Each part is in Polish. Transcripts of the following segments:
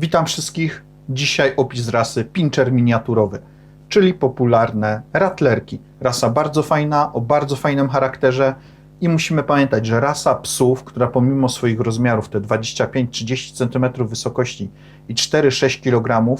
Witam wszystkich. Dzisiaj opis rasy Pinscher miniaturowy, czyli popularne ratlerki. Rasa bardzo fajna, o bardzo fajnym charakterze i musimy pamiętać, że rasa psów, która pomimo swoich rozmiarów, te 25-30 cm wysokości i 4-6 kg,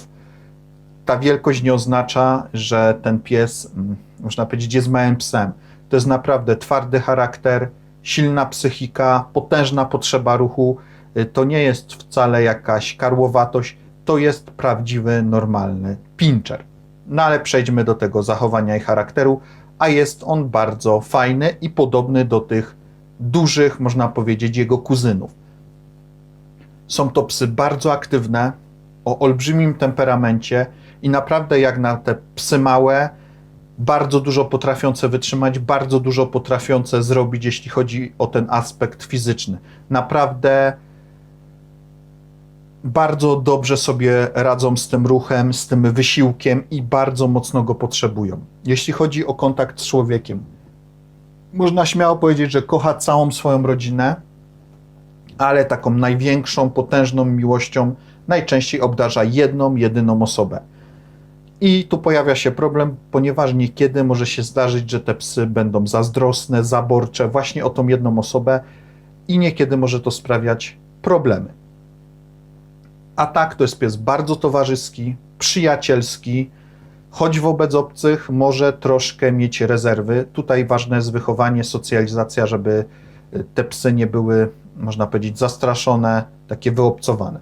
ta wielkość nie oznacza, że ten pies, mm, można powiedzieć, jest małym psem. To jest naprawdę twardy charakter, silna psychika, potężna potrzeba ruchu. Y, To nie jest wcale jakaś karłowatość, to jest prawdziwy, normalny pinczer. No ale przejdźmy do tego zachowania i charakteru, a jest on bardzo fajny i podobny do tych dużych, można powiedzieć, jego kuzynów. Są to psy bardzo aktywne, o olbrzymim temperamencie i naprawdę jak na te psy małe, bardzo dużo potrafiące wytrzymać, bardzo dużo potrafiące zrobić, jeśli chodzi o ten aspekt fizyczny. Naprawdę bardzo dobrze sobie radzą z tym ruchem, z tym wysiłkiem i bardzo mocno go potrzebują. Jeśli chodzi o kontakt z człowiekiem, można śmiało powiedzieć, że kocha całą swoją rodzinę, ale taką największą, potężną miłością najczęściej obdarza jedną, jedyną osobę. I tu pojawia się problem, ponieważ niekiedy może się zdarzyć, że te psy będą zazdrosne, zaborcze właśnie o tą jedną osobę i niekiedy może to sprawiać problemy. A tak to jest pies bardzo towarzyski, przyjacielski, choć wobec obcych może troszkę mieć rezerwy. Tutaj ważne jest wychowanie, socjalizacja, żeby y, te psy nie były, można powiedzieć, zastraszone, takie wyobcowane.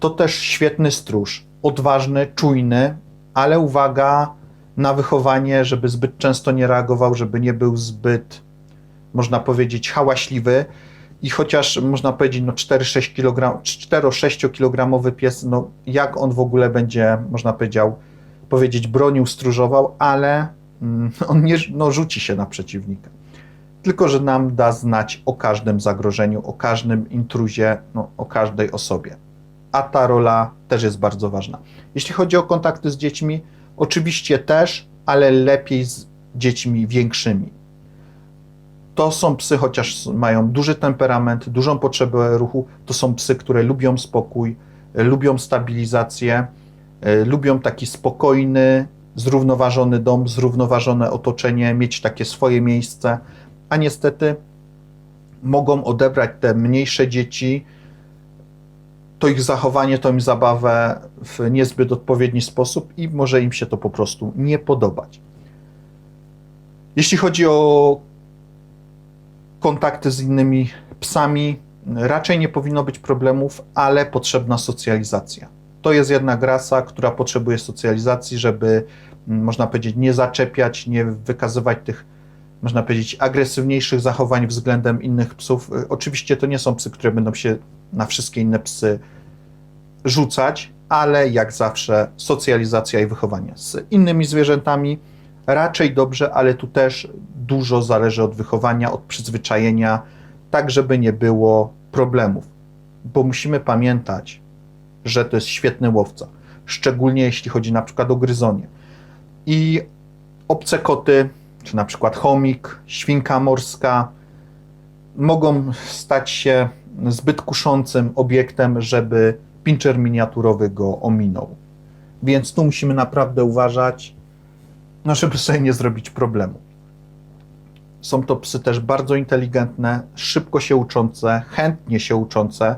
To też świetny stróż, odważny, czujny, ale uwaga na wychowanie, żeby zbyt często nie reagował, żeby nie był zbyt, można powiedzieć, hałaśliwy. I chociaż można powiedzieć, no 4-6 kg, 4-6 kilogramowy pies, no jak on w ogóle będzie, można powiedział, powiedzieć, bronił, stróżował, ale mm, on nie no, rzuci się na przeciwnika. Tylko, że nam da znać o każdym zagrożeniu, o każdym intruzie, no, o każdej osobie. A ta rola też jest bardzo ważna. Jeśli chodzi o kontakty z dziećmi, oczywiście też, ale lepiej z dziećmi większymi. To są psy, chociaż mają duży temperament, dużą potrzebę ruchu, to są psy, które lubią spokój, y, lubią stabilizację, y, lubią taki spokojny, zrównoważony dom, zrównoważone otoczenie, mieć takie swoje miejsce, a niestety mogą odebrać te mniejsze dzieci, to ich zachowanie, to im zabawę w niezbyt odpowiedni sposób i może im się to po prostu nie podobać. Jeśli chodzi o kontakty z innymi psami, raczej nie powinno być problemów, ale potrzebna socjalizacja. To jest jednak rasa, która potrzebuje socjalizacji, żeby, mm, można powiedzieć, nie zaczepiać, nie wykazywać tych, można powiedzieć, agresywniejszych zachowań względem innych psów. Y, Oczywiście to nie są psy, które będą się na wszystkie inne psy rzucać, ale jak zawsze socjalizacja i wychowanie. Z innymi zwierzętami raczej dobrze, ale tu też dużo zależy od wychowania, od przyzwyczajenia, tak żeby nie było problemów. Bo musimy pamiętać, że to jest świetny łowca, szczególnie jeśli chodzi na przykład o gryzonie. I obce koty, czy na przykład chomik, świnka morska, mogą stać się zbyt kuszącym obiektem, żeby pinczer miniaturowy go ominął. Więc tu musimy naprawdę uważać, no żeby sobie nie zrobić problemu. Są to psy też bardzo inteligentne, szybko się uczące, chętnie się uczące,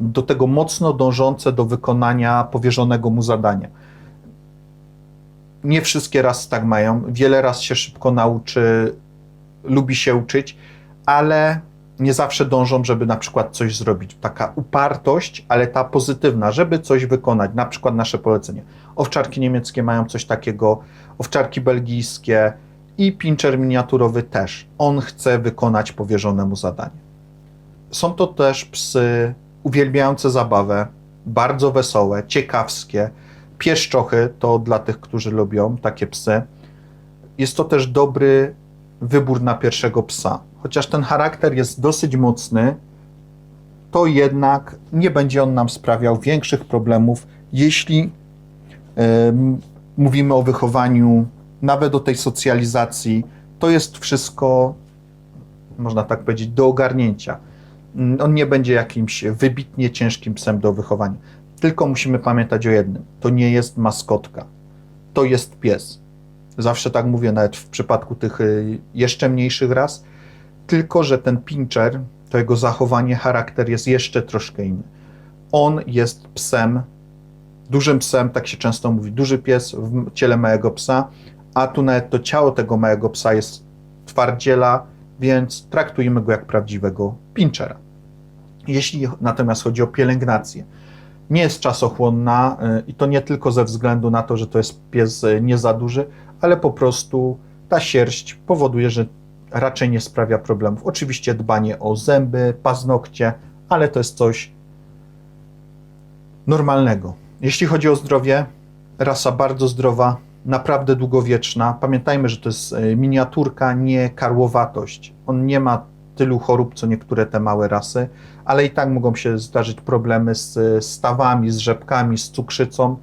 do tego mocno dążące do wykonania powierzonego mu zadania. Nie wszystkie raz tak mają. Wiele raz się szybko nauczy, lubi się uczyć, ale nie zawsze dążą, żeby na przykład coś zrobić. Taka upartość, ale ta pozytywna, żeby coś wykonać, na przykład nasze polecenie. Owczarki niemieckie mają coś takiego, owczarki belgijskie i pinczer miniaturowy też. On chce wykonać powierzone mu zadanie. Są to też psy uwielbiające zabawę, bardzo wesołe, ciekawskie. Pieszczochy to dla tych, którzy lubią takie psy. Jest to też dobry wybór na pierwszego psa. Chociaż ten charakter jest dosyć mocny, to jednak nie będzie on nam sprawiał większych problemów, jeśli em, mówimy o wychowaniu, nawet o tej socjalizacji. To jest wszystko, można tak powiedzieć, do ogarnięcia. On nie będzie jakimś wybitnie ciężkim psem do wychowania. Tylko musimy pamiętać o jednym: to nie jest maskotka, to jest pies. Zawsze tak mówię, nawet w przypadku tych y, jeszcze mniejszych ras, tylko że ten pincher, to jego zachowanie, charakter jest jeszcze troszkę inny. On jest psem, dużym psem, tak się często mówi, duży pies w ciele małego psa, a tu nawet to ciało tego małego psa jest twardziela, więc traktujemy go jak prawdziwego pinchera. Jeśli natomiast chodzi o pielęgnację, nie jest czasochłonna y, i to nie tylko ze względu na to, że to jest pies y, nie za duży, ale po prostu ta sierść powoduje, że raczej nie sprawia problemów. Oczywiście dbanie o zęby, paznokcie, ale to jest coś normalnego. Jeśli chodzi o zdrowie, rasa bardzo zdrowa, naprawdę długowieczna. Pamiętajmy, że to jest e, miniaturka, nie karłowatość. On nie ma tylu chorób, co niektóre te małe rasy, ale i tak mogą się zdarzyć problemy z e, stawami, z rzepkami, z cukrzycą.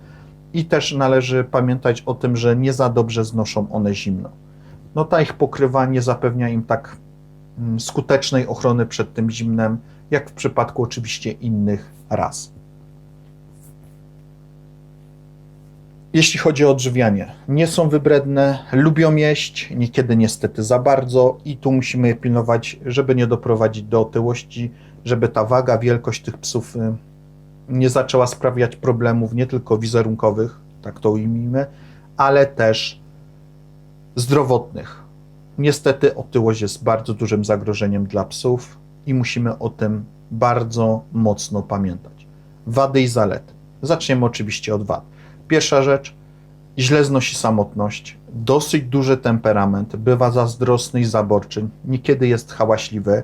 I też należy pamiętać o tym, że nie za dobrze znoszą one zimno. No ta ich pokrywa nie zapewnia im tak mm, skutecznej ochrony przed tym zimnem, jak w przypadku oczywiście innych ras. Jeśli chodzi o odżywianie, nie są wybredne, lubią jeść, niekiedy niestety za bardzo i tu musimy je pilnować, żeby nie doprowadzić do otyłości, żeby ta waga, wielkość tych psów y, nie zaczęła sprawiać problemów nie tylko wizerunkowych, tak to ujmijmy, ale też zdrowotnych. Niestety otyłość jest bardzo dużym zagrożeniem dla psów i musimy o tym bardzo mocno pamiętać. Wady i zalety. Zaczniemy oczywiście od wad. Pierwsza rzecz, źle znosi samotność, dosyć duży temperament, bywa zazdrosny i zaborczy, niekiedy jest hałaśliwy.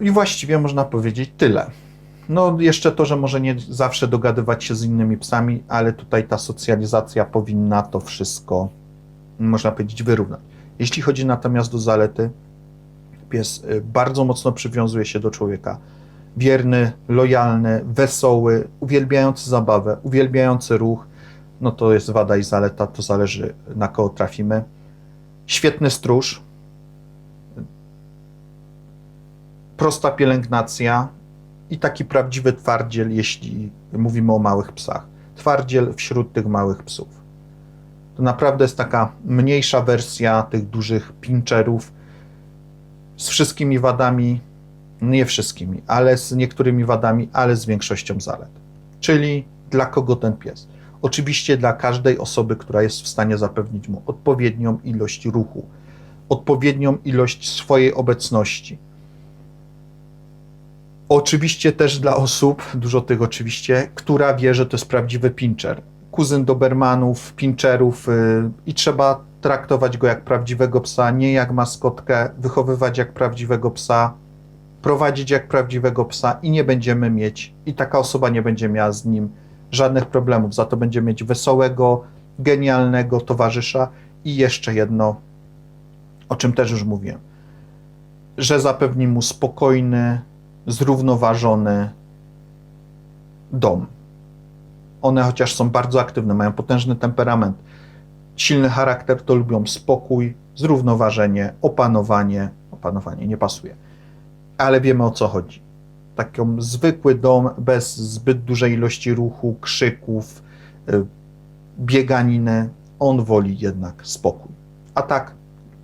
I właściwie można powiedzieć tyle. No, jeszcze to, że może nie zawsze dogadywać się z innymi psami, ale tutaj ta socjalizacja powinna to wszystko, można powiedzieć, wyrównać. Jeśli chodzi natomiast o zalety, pies y, bardzo mocno przywiązuje się do człowieka. Wierny, lojalny, wesoły, uwielbiający zabawę, uwielbiający ruch. No to jest wada i zaleta, to zależy na kogo trafimy. Świetny stróż, prosta pielęgnacja i taki prawdziwy twardziel, jeśli mówimy o małych psach. Twardziel wśród tych małych psów. To naprawdę jest taka mniejsza wersja tych dużych pincherów z wszystkimi wadami, nie wszystkimi, ale z niektórymi wadami, ale z większością zalet. Czyli dla kogo ten pies? Oczywiście dla każdej osoby, która jest w stanie zapewnić mu odpowiednią ilość ruchu, odpowiednią ilość swojej obecności. Oczywiście też dla osób, dużo tych oczywiście, która wie, że to jest prawdziwy pincher. Kuzyn Dobermanów, pincherów yy, i trzeba traktować go jak prawdziwego psa, nie jak maskotkę, wychowywać jak prawdziwego psa, prowadzić jak prawdziwego psa i nie będziemy mieć, i taka osoba nie będzie miała z nim żadnych problemów. Za to będzie mieć wesołego, genialnego towarzysza i jeszcze jedno, o czym też już mówiłem, że zapewni mu spokojny, zrównoważony dom. One chociaż są bardzo aktywne, mają potężny temperament, silny charakter, to lubią spokój, zrównoważenie, opanowanie. Opanowanie nie pasuje, ale wiemy o co chodzi. Taki zwykły dom bez zbyt dużej ilości ruchu, krzyków, y, bieganiny. On woli jednak spokój. A tak,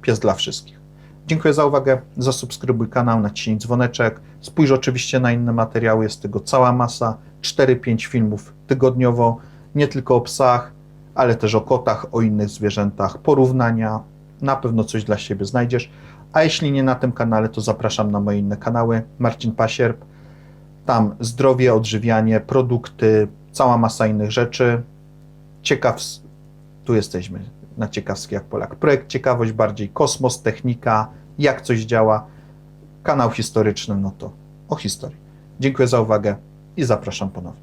pies dla wszystkich. Dziękuję za uwagę. Zasubskrybuj kanał, naciśnij dzwoneczek. Spójrz oczywiście na inne materiały, jest tego cała masa. 4-5 filmów tygodniowo, nie tylko o psach, ale też o kotach, o innych zwierzętach, porównania. Na pewno coś dla siebie znajdziesz. A jeśli nie na tym kanale, to zapraszam na moje inne kanały. Marcin Pasierb. Tam zdrowie, odżywianie, produkty, cała masa innych rzeczy. Ciekaw, tu jesteśmy na Ciekawski jak Polak. Projekt Ciekawość bardziej kosmos, technika, jak coś działa. Kanał historyczny, no to o historii. Dziękuję za uwagę i zapraszam ponownie.